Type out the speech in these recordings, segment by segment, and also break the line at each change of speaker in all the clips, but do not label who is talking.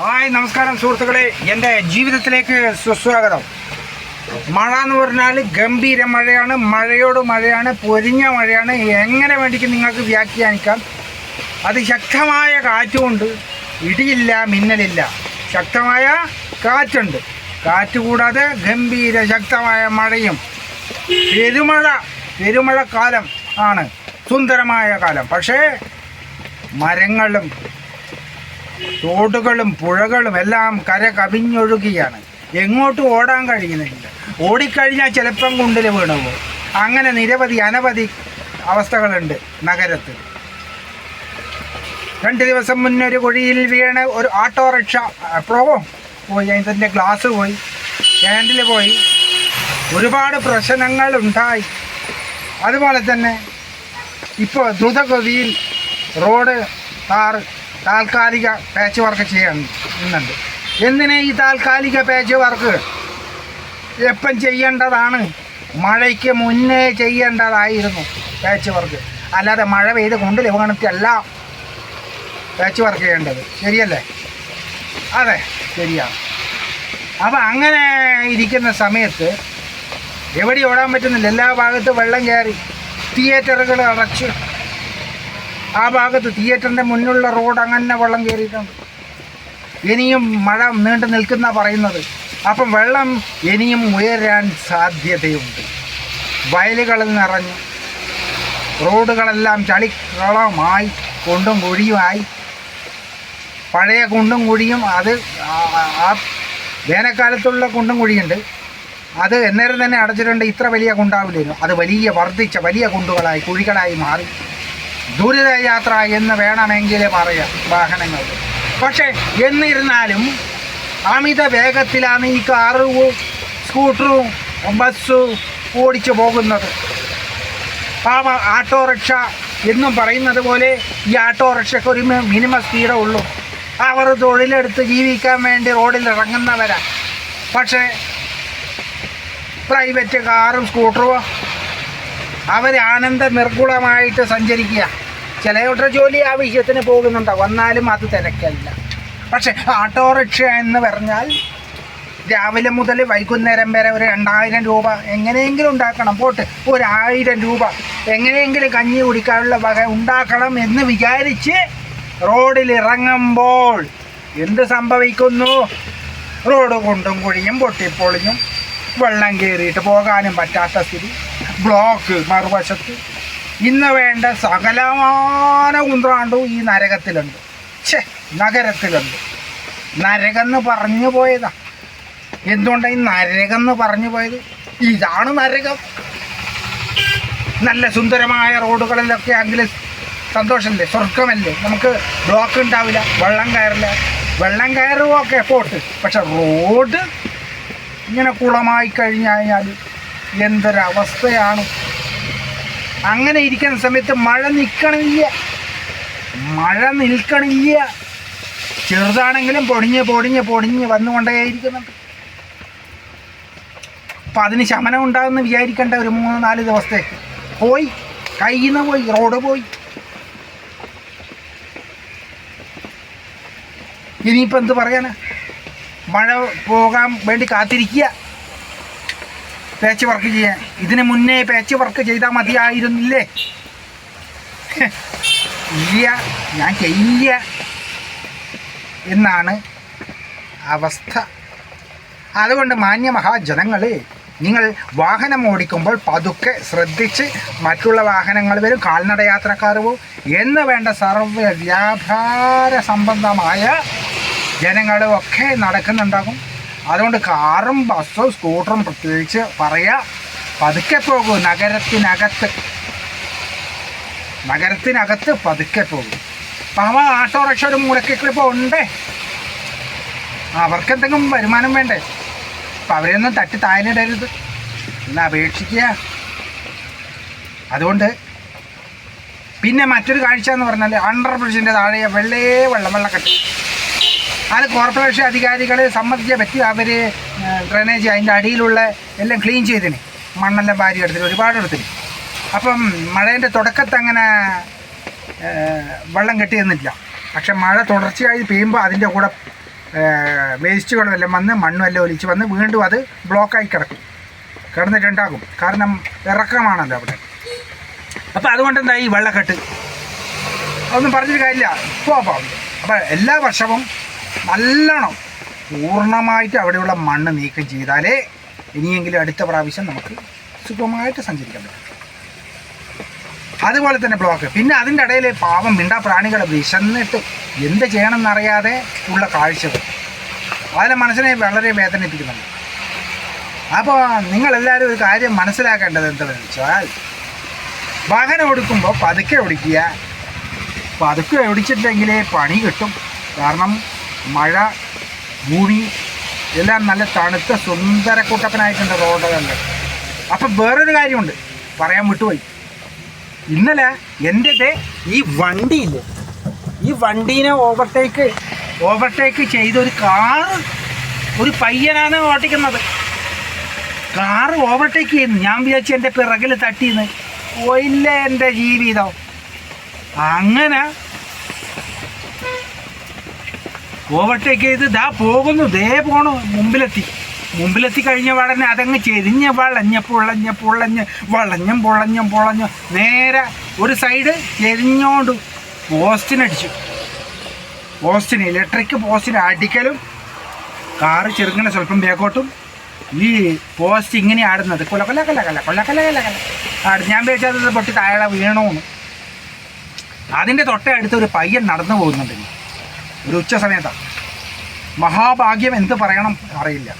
Hi നമസ്കാരം സുഹൃത്തുക്കളെ. എന്റെ ജീവിതത്തിലേക്ക് സുസ്വാഗതം. മഴ എന്ന് പറഞ്ഞാൽ ഗംഭീര മഴയാണ്. മഴയോട് മഴയാണ്. പൊരിഞ്ഞ മഴയാണ്. എങ്ങനെ വേണ്ടിക്ക് നിങ്ങൾക്ക് വ്യാഖ്യാനിക്കാം? അതിശക്തമായ കാറ്റുമുണ്ട് ഇടിയില്ല മിന്നലില്ല. ശക്തമായ കാറ്റുണ്ട്. കാറ്റ് കൂടാതെ ഗംഭീര ശക്തമായ മഴയും. പെരുമഴ പെരുമഴക്കാലം ആണ്. സുന്ദരമായ കാലം. പക്ഷേ മരങ്ങളും തോടുകളും പുഴകളും എല്ലാം കര കവിഞ്ഞൊഴുകിയാണ്. എങ്ങോട്ടും ഓടാൻ കഴിയുന്നില്ല. ഓടിക്കഴിഞ്ഞാൽ ചിലപ്പം കുണ്ടിൽ വീണു അങ്ങനെ നിരവധി അനവധി അവസ്ഥകളുണ്ട് നഗരത്തിൽ. രണ്ട് ദിവസം മുന്നേ ഒരു കുഴിയിൽ വീണ് ഒരു ഓട്ടോറിക്ഷ എപ്പോഴോ പോയി. അതിന്റെ ഗ്ലാസ് പോയി. ഹാൻഡിൽ പോയി. ഒരുപാട് പ്രശ്നങ്ങൾ ഉണ്ടായി. അതുപോലെ തന്നെ ഇപ്പോൾ ദ്രുതഗതിയിൽ റോഡ് താർ താൽക്കാലിക പാച്ച് വർക്ക് ചെയ്യുന്നുണ്ട് എന്തിനാ ഈ താൽക്കാലിക പാച്ച് വർക്ക് എപ്പം ചെയ്യേണ്ടതാണ്? മഴയ്ക്ക് മുന്നേ ചെയ്യേണ്ടതായിരുന്നു പാച്ച് വർക്ക് അല്ലാതെ മഴ പെയ്ത് കൊണ്ട് വീണിട്ടല്ല പാച്ച് വർക്ക് ചെയ്യേണ്ടത്. ശരിയല്ലേ? അതെ ശരിയാണ് അപ്പം അങ്ങനെ ഇരിക്കുന്ന സമയത്ത് എവിടെ ഓടാൻ പറ്റുന്നില്ല. എല്ലാ ഭാഗത്തും വെള്ളം കയറി തിയേറ്ററുകൾ അടച്ച് ആ ഭാഗത്ത് തിയേറ്ററിന്റെ മുന്നിലുള്ള റോഡ് അങ്ങനെ വെള്ളം കയറിയിട്ടുണ്ട്. ഇനിയും മഴ നീണ്ടു നിൽക്കുന്ന പറയുന്നത്. അപ്പം വെള്ളം ഇനിയും ഉയരാൻ സാധ്യതയുണ്ട്. വയലുകളിൽ നിറഞ്ഞു. റോഡുകളെല്ലാം ചളിക്കളമായി കൊണ്ടും കുഴിയുമായി. പഴയ കുണ്ടും കുഴിയും അത് ആ- വേനൽക്കാലത്തുള്ള കുണ്ടും കുഴിയുണ്ട്. അത് എന്നേരം തന്നെ അടച്ചിട്ടുണ്ട്. ഇത്ര വലിയ കുണ്ടാവില്ലായിരുന്നു അത് വലിയ വർദ്ധിച്ച വലിയ കുണ്ടുകളായി കുഴികളായി മാറി. ദുരിതയാത്ര എന്ന് വേണമെങ്കിൽ പറയാം വാഹനങ്ങൾ. പക്ഷേ എന്നിരുന്നാലും അമിത വേഗത്തിലാണ് ഈ കാറും സ്കൂട്ടറും ബസ്സും ഓടിച്ചു പോകുന്നത്. പാവ ആട്ടോറിക്ഷ എന്നും പറയുന്നത് പോലെ ഈ ആട്ടോറിക്ഷയ്ക്ക് ഒരു മിനിമം സ്പീഡേ ഉള്ളൂ. അവർ തൊഴിലെടുത്ത് ജീവിക്കാൻ വേണ്ടി റോഡിൽ ഇറങ്ങുന്നവരാണ് പക്ഷേ പ്രൈവറ്റ് കാറും സ്കൂട്ടറും അവർ ആനന്ദ നിർഗുണമായിട്ട് സഞ്ചരിക്കുക. ചിലയുടെ ജോലി ആവശ്യത്തിന് പോകുന്നുണ്ട്? വന്നാലും അത് തിരക്കല്ല. പക്ഷെ ഓട്ടോറിക്ഷ എന്ന് പറഞ്ഞാൽ രാവിലെ മുതൽ വൈകുന്നേരം വരെ ഒരു രണ്ടായിരം രൂപ എങ്ങനെയെങ്കിലും ഉണ്ടാക്കണം. പോട്ട് ഒരായിരം രൂപ എങ്ങനെയെങ്കിലും കഞ്ഞി കുടിക്കാനുള്ള വക ഉണ്ടാക്കണം എന്ന് വിചാരിച്ച് റോഡിൽ ഇറങ്ങുമ്പോൾ എന്ത് സംഭവിക്കുന്നു? റോഡ് കൊണ്ടും കുഴിയും പൊട്ടിപ്പൊളിഞ്ഞും വെള്ളം കയറിയിട്ട് പോകാനും പറ്റാത്ത സ്ഥിതി. ബ്ലോക്ക് മറുവശത്ത് ഇന്ന് വേണ്ട സകലമാന കുന്ത്രാണ്ടും ഈ നരകത്തിലുണ്ട്. ഛേ നഗരത്തിലുണ്ട്. നരകെന്ന് പറഞ്ഞു പോയതാ. എന്തുകൊണ്ടാണ് ഈ നരകെന്ന് പറഞ്ഞു പോയത്? ഇതാണ് നരകം. നല്ല സുന്ദരമായ റോഡുകളിലൊക്കെ ആണെങ്കിൽ സന്തോഷമല്ലേ സ്വർഗമല്ലേ നമുക്ക് ബ്ലോക്ക് ഉണ്ടാവില്ല വെള്ളം കയറില്ല. വെള്ളം കയറുമൊക്കെ പോട്ട് പക്ഷെ റോഡ് ഇങ്ങനെ കുളമായി കഴിഞ്ഞു കഴിഞ്ഞാൽ എന്തൊരവസ്ഥയാണ്? അങ്ങനെ ഇരിക്കുന്ന സമയത്ത് മഴ നിൽക്കണില്ല മഴ നിൽക്കണില്ല. ചെറുതാണെങ്കിലും പൊടിഞ്ഞ് പൊടിഞ്ഞ് പൊടിഞ്ഞ് വന്നുകൊണ്ടേയിരിക്കുന്നുണ്ട് അപ്പം അതിന് ശമനം ഉണ്ടാകുമെന്ന് വിചാരിക്കേണ്ട ഒരു മൂന്ന് നാല് ദിവസത്തേക്ക് പോയി. കയ്യിൽ നിന്ന് പോയി. റോഡ് പോയി. ഇനിയിപ്പോൾ എന്ത് പറയാനാ? മഴ പോകാൻ വേണ്ടി കാത്തിരിക്കുക. പേച്ച് വർക്ക് ചെയ്യാൻ. ഇതിന് മുന്നേ പാച്ച് വർക്ക് ചെയ്താൽ മതിയായിരുന്നില്ലേ? ഇല്ല. ഞാൻ ചെയ്യില്ല. എന്നാണ് അവസ്ഥ. അതുകൊണ്ട് മാന്യ മഹാജനങ്ങളെ നിങ്ങൾ വാഹനം ഓടിക്കുമ്പോൾ പതുക്കെ ശ്രദ്ധിച്ച് മറ്റുള്ള വാഹനങ്ങൾ വരും. കാൽനട യാത്രക്കാർ പോവും എന്ന് വേണ്ട സർവ വ്യാപാര സംബന്ധമായ ജനങ്ങളും ഒക്കെ നടക്കുന്നുണ്ടാകും. അതുകൊണ്ട് കാറും ബസ്സും സ്കൂട്ടറും പ്രത്യേകിച്ച് പറയാ പതുക്കെ പോകൂ നഗരത്തിനകത്ത്. നഗരത്തിനകത്ത് പതുക്കെ പോകും. നമ്മൾ ഓട്ടോറിക്ഷ ഒരു മൂലക്കൊക്കെ ഇപ്പോൾ ഉണ്ടേ അവർക്ക് എന്തെങ്കിലും വരുമാനം വേണ്ടേ? അപ്പം അവരെയൊന്നും തട്ടി താഴെയിടരുത്. എന്ന് അപേക്ഷിക്കുക. അതുകൊണ്ട് പിന്നെ മറ്റൊരു കാഴ്ച എന്ന് പറഞ്ഞാൽ അണ്ടർ ബ്രിഡ്ജിന്റെ താഴെ വെള്ളേ വെള്ളം വെള്ളക്കെട്ട് അത് കോർപ്പറേഷൻ അധികാരികളെ സമ്മതിച്ച പറ്റി അവർ ഡ്രെയിനേജ് അതിന്റെ അടിയിലുള്ള എല്ലാം ക്ലീൻ ചെയ്തിന്. മണ്ണെല്ലാം വാരി എടുത്തിട്ട് ഒരുപാട് എടുത്തിന്. അപ്പം മഴേന്റെ തുടക്കത്ത് അങ്ങനെ വെള്ളം കെട്ടിയെന്നില്ല പക്ഷെ മഴ തുടർച്ചയായി പെയ്യുമ്പോൾ അതിന്റെ കൂടെ വേസ്റ്റുകളും എല്ലാം വന്ന് മണ്ണും എല്ലാം ഒലിച്ച് വന്ന് വീണ്ടും അത് ബ്ലോക്കായി കിടക്കും. കിടന്നിട്ടുണ്ടാകും. കാരണം ഇറക്കമാണല്ലോ അവിടെ. അപ്പോൾ അതുകൊണ്ട് എന്താ ഈ വെള്ളക്കെട്ട്. ഒന്നും പറഞ്ഞിട്ട് കാര്യമില്ല. സ്വാഭാവികം അപ്പോൾ എല്ലാ വർഷവും നല്ലോണം പൂർണമായിട്ട് അവിടെയുള്ള മണ്ണ് നീക്കം ചെയ്താലേ ഇനിയെങ്കിലും അടുത്ത പ്രാവശ്യം നമുക്ക് സുഖമായിട്ട് സഞ്ചരിക്കാൻ പറ്റും. അതുപോലെ തന്നെ ബ്ലോക്ക് പിന്നെ അതിന്റെ ഇടയിൽ പാവം മിണ്ടാ പ്രാണികൾ വിശന്നിട്ട് എന്ത് ചെയ്യണമെന്നറിയാതെ ഉള്ള കാഴ്ചകൾ. അതിലെ മനസ്സിനെ വളരെ വേദനിപ്പിക്കുന്നുണ്ട്. അപ്പോൾ നിങ്ങളെല്ലാവരും ഒരു കാര്യം മനസ്സിലാക്കേണ്ടത് എന്താണെന്ന് വെച്ചാൽ വാഹനം ഓടിക്കുമ്പോൾ പതുക്കെ ഓടിക്കുക. പതുക്കെ ഓടിച്ചിട്ടില്ലെങ്കിലേ പണി കിട്ടും. കാരണം മഴ ഭൂമി എല്ലാം നല്ല തണുത്ത സുന്ദര കൂട്ടപ്പനായിട്ടുണ്ട് റോഡുകളിൽ അപ്പം വേറൊരു കാര്യമുണ്ട്. പറയാൻ വിട്ടുപോയി. ഇന്നലെ എന്റെ ഈ വണ്ടിയില്ലേ ഈ വണ്ടീനെ ഓവർടേക്ക് ഓവർടേക്ക് ചെയ്ത ഒരു കാറ് ഒരു പയ്യനാണ് ഓട്ടിക്കുന്നത് കാറ് ഓവർടേക്ക് ചെയ്യുന്നു. ഞാൻ വിചാരിച്ചു എന്റെ പിറകിൽ തട്ടിന്ന്. പോയില്ല എന്റെ ജീവിതം. അങ്ങനെ ഓവർടേക്ക് ചെയ്ത് ദാ പോകുന്നു ദേ പോണു മുമ്പിലെത്തി. മുമ്പിലെത്തി കഴിഞ്ഞ ഉടനെ അതങ്ങ് ചെരിഞ്ഞ് വളഞ്ഞ പൊളഞ്ഞ പൊളഞ്ഞ് വളഞ്ഞും പൊളഞ്ഞും പൊളഞ്ഞു നേരെ ഒരു സൈഡ് ചെരിഞ്ഞോണ്ട് പോസ്റ്റിനടിച്ചു. പോസ്റ്റിന് ഇലക്ട്രിക് പോസ്റ്റിന് അടിക്കലും കാറ് ചെറുങ്ങനെ സ്വല്പം ബേക്കോട്ടും. ഈ പോസ്റ്റ് ഇങ്ങനെ ആടുന്നത്. കൊല കൊല കൊല കൊല കൊല കൊല കൊല കൊല. ആട് ഞാൻ വിചാരിച്ചത് പൊട്ടി താഴെ വീണോന്ന്. അതിന്റെ തൊട്ടടുത്ത് ഒരു പയ്യൻ നടന്നു പോകുന്നുണ്ട്. ഒരു ഉച്ച സമയത്താണ് മഹാഭാഗ്യം എന്ത് പറയണം അറിയില്ല.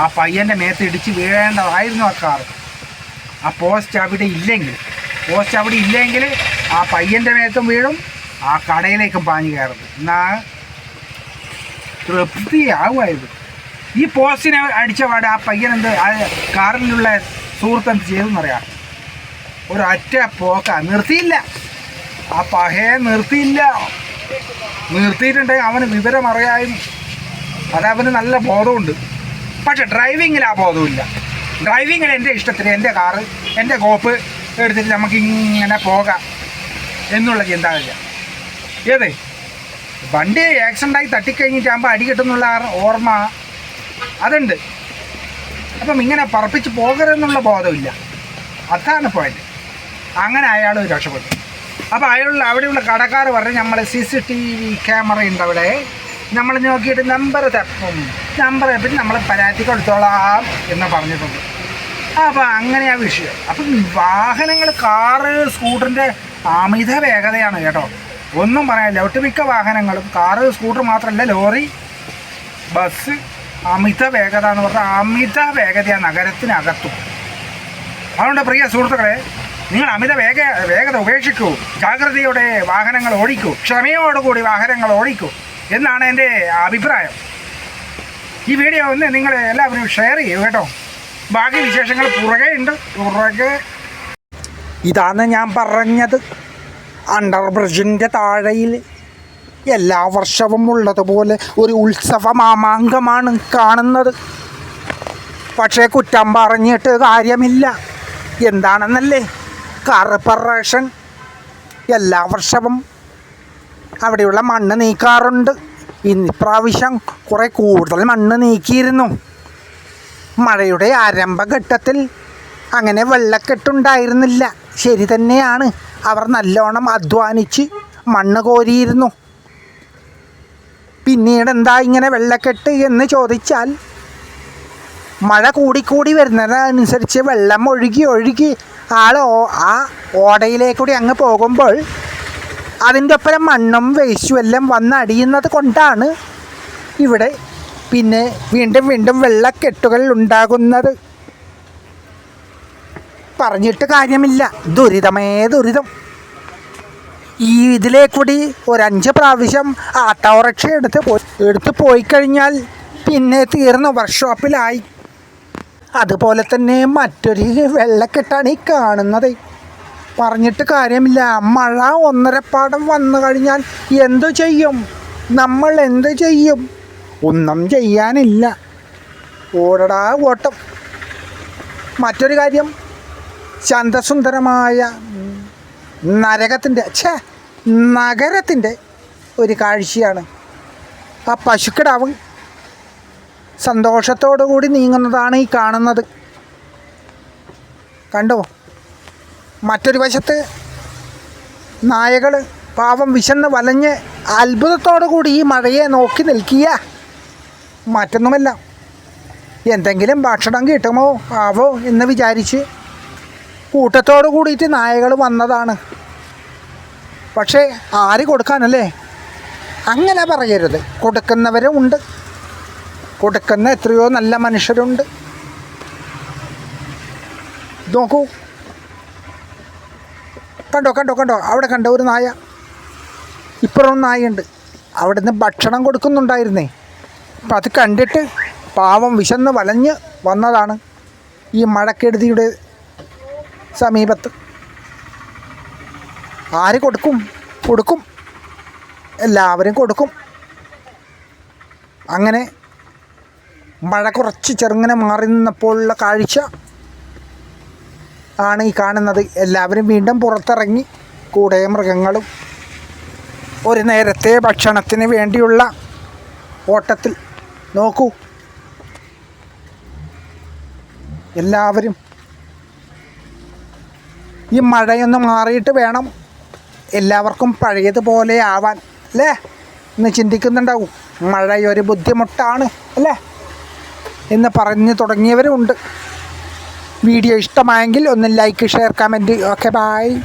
ആ പയ്യന്റെ മേത്ത് ഇടിച്ച് വീഴേണ്ടതായിരുന്നു ആ കാറ്. ആ പോസ്റ്റ് അവിടെ ഇല്ലെങ്കിൽ പോസ്റ്റ് അവിടെ ഇല്ലെങ്കിൽ ആ പയ്യന്റെ മേത്തും വീഴും ആ കടയിലേക്കും പാഞ്ഞു കയറും എന്നാ തൃപ്തിയാവുമായിരുന്നു. ഈ പോസ്റ്റിനെ അടിച്ച പാട് ആ പയ്യൻ എന്ത് ആ കാറിലുള്ള സുഹൃത്ത് എന്ത് ചെയ്തെന്നറിയാം ഒരു ഒറ്റ പോക്ക. നിർത്തിയില്ല. ആ പഹയെ നിർത്തിയില്ല. നിർത്തിയിട്ടുണ്ടെങ്കിൽ അവന് വിവരം അറിയായിരുന്നു അതവന് നല്ല ബോധമുണ്ട്. പക്ഷെ ഡ്രൈവിങ്ങിൽ ആ ബോധമില്ല. ഡ്രൈവിങ്ങിൽ എന്റെ ഇഷ്ടത്തിന് എന്റെ കാറ് എന്റെ കോപ്പ് എടുത്തിട്ട് നമുക്ക് ഇങ്ങനെ പോകാം എന്നുള്ള ചിന്താഗതിയ ഏതേ? വണ്ടി ആക്സിഡന്റായി തട്ടിക്കഴിഞ്ഞിട്ടാകുമ്പോൾ അടി കിട്ടുന്നുള്ള ഓർമ്മ അതുണ്ട്. അപ്പം ഇങ്ങനെ പറപ്പിച്ച് പോകരുതെന്നുള്ള ബോധമില്ല. അതാണ് പോയിന്റ് അങ്ങനെ അയാൾ രക്ഷപ്പെട്ടു. അപ്പോൾ അയാളുള്ള അവിടെയുള്ള കടക്കാർ പറഞ്ഞ് നമ്മൾ C C T V camera ഉണ്ട് അവിടെ. നമ്മൾ നോക്കിയിട്ട് നമ്പർ തപ്പും. നമ്പർ തപ്പിട്ട് നമ്മൾ പരാതി കൊടുത്തോളാം എന്ന് പറഞ്ഞിട്ടുണ്ട്. അപ്പോൾ അങ്ങനെയാ വിഷയം. അപ്പം വാഹനങ്ങൾ കാറ് സ്കൂട്ടറിന്റെ അമിത വേഗതയാണ് കേട്ടോ. ഒന്നും പറയാനില്ല. ഒട്ടുമിക്ക വാഹനങ്ങളും കാറ് സ്കൂട്ടർ മാത്രമല്ല ലോറി ബസ് അമിത വേഗത എന്ന് പറഞ്ഞാൽ അമിത വേഗതയാണ് നഗരത്തിനകത്തും. അതുകൊണ്ട് പ്രിയ സുഹൃത്തുക്കളെ നിങ്ങൾ അമിത വേഗ വേഗത ഉപേക്ഷിക്കൂ. ജാഗ്രതയോടെ വാഹനങ്ങൾ ഓടിക്കൂ. ക്ഷമയോടുകൂടി വാഹനങ്ങൾ ഓടിക്കൂ എന്നാണ് എന്റെ അഭിപ്രായം. ഈ വീഡിയോ ഒന്ന് നിങ്ങൾ എല്ലാവരും ഷെയർ ചെയ്യൂ കേട്ടോ. ബാക്കി വിശേഷങ്ങൾ പുറകെ ഉണ്ട്. പുറകെ. ഇതാണ് ഞാൻ പറഞ്ഞത്. അണ്ടർ ബ്രിഡ്ജിന്റെ താഴയിൽ എല്ലാ വർഷവും ഉള്ളതുപോലെ ഒരു ഉത്സവ മാമാങ്കമാണ് കാണുന്നത്. പക്ഷേ കുറ്റം പറഞ്ഞിട്ട് കാര്യമില്ല. എന്താണെന്നല്ലേ? കോർപ്പറേഷൻ എല്ലാ വർഷവും അവിടെയുള്ള മണ്ണ് നീക്കാറുണ്ട്. ഇന്നിപ്രാവശ്യം കുറേ കൂടുതൽ മണ്ണ് നീക്കിയിരുന്നു. മഴയുടെ ആരംഭഘട്ടത്തിൽ അങ്ങനെ വെള്ളക്കെട്ടുണ്ടായിരുന്നില്ല. ശരി തന്നെയാണ്. അവർ നല്ലോണം അധ്വാനിച്ച് മണ്ണ് കോരിയിരുന്നു. പിന്നീട് എന്താ ഇങ്ങനെ വെള്ളക്കെട്ട് എന്ന് ചോദിച്ചാൽ മഴ കൂടിക്കൂടി വരുന്നതനുസരിച്ച് വെള്ളം ഒഴുകി ഒഴുകി ആൾ ആ ഓടയിലേക്കൂടി അങ്ങ് പോകുമ്പോൾ അതിന്റെ ഒപ്പം മണ്ണും വേസ്റ്റും എല്ലാം വന്നടിയുന്നത് കൊണ്ടാണ് ഇവിടെ പിന്നെ വീണ്ടും വീണ്ടും വെള്ളക്കെട്ടുകൾ ഉണ്ടാകുന്നത്. പറഞ്ഞിട്ട് കാര്യമില്ല. ദുരിതമേ ദുരിതം. ഈ ഇതിലേ കൂടി ഒരഞ്ച് പ്രാവശ്യം ആട്ടോറിക്ഷ എടുത്ത് പോയി എടുത്ത് പോയി കഴിഞ്ഞാൽ പിന്നെ തീർന്നു വർക്ക്ഷോപ്പിലായി അതുപോലെ തന്നെ മറ്റൊരു വെള്ളക്കെട്ടാണ് ഈ കാണുന്നത്. പറഞ്ഞിട്ട് കാര്യമില്ല. മഴ ഒന്നരപ്പാടം വന്നു കഴിഞ്ഞാൽ എന്തു ചെയ്യും? നമ്മൾ എന്ത് ചെയ്യും? ഒന്നും ചെയ്യാനില്ല. ഓടടാ ഓട്ടം. മറ്റൊരു കാര്യം. ചന്തസുന്ദരമായ നരകത്തിന്റെ ഛേ നഗരത്തിന്റെ ഒരു കാഴ്ചയാണ്. ആ പശുക്കിടാവ് സന്തോഷത്തോടു കൂടി നീങ്ങുന്നതാണ് ഈ കാണുന്നത്. കണ്ടോ? മറ്റൊരു വശത്ത് നായകൾ പാവം വിശന്ന് വലഞ്ഞ് അത്ഭുതത്തോടു കൂടി ഈ മഴയെ നോക്കി നിൽക്കിയ മറ്റൊന്നുമല്ല. എന്തെങ്കിലും ഭക്ഷണം കിട്ടുമോ ആവോ എന്ന് വിചാരിച്ച് കൂട്ടത്തോടു കൂടിയിട്ട് നായകൾ വന്നതാണ്. പക്ഷേ ആര് കൊടുക്കാനല്ലേ? അങ്ങനെ പറയരുത്. കൊടുക്കുന്നവരും ഉണ്ട്. കൊടുക്കുന്ന എത്രയോ നല്ല മനുഷ്യരുണ്ട്. നോക്കൂ. കണ്ടോ കണ്ടോ കണ്ടോ? അവിടെ കണ്ടോ ഒരു നായ? ഇപ്പുറം നായുണ്ട് അവിടുന്ന് ഭക്ഷണം കൊടുക്കുന്നുണ്ടായിരുന്നേ. അപ്പം അത് കണ്ടിട്ട് പാവം വിശന്ന് വലഞ്ഞ് വന്നതാണ് ഈ മഴക്കെടുതിയുടെ സമീപത്ത്. ആര് കൊടുക്കും? കൊടുക്കും. എല്ലാവരും കൊടുക്കും. അങ്ങനെ മഴ കുറച്ച് ചെറുങ്ങനെ മാറി നിന്നപ്പോഴുള്ള കാഴ്ച ആണ് ഈ കാണുന്നത്. എല്ലാവരും വീണ്ടും പുറത്തിറങ്ങി. കൂടെ മൃഗങ്ങളും ഒരു നേരത്തെ ഭക്ഷണത്തിന് വേണ്ടിയുള്ള ഓട്ടത്തിൽ നോക്കൂ. എല്ലാവരും ഈ മഴയൊന്ന് മാറിയിട്ട് വേണം എല്ലാവർക്കും പഴയതുപോലെ ആവാൻ അല്ലേ? എന്ന് ചിന്തിക്കുന്നുണ്ടാവും. മഴയൊരു ബുദ്ധിമുട്ടാണ് അല്ലേ? എന്ന് പറഞ്ഞു തുടങ്ങിയവരുമുണ്ട്. വീഡിയോ ഇഷ്ടമായെങ്കിൽ ഒന്ന് like share comment okay bye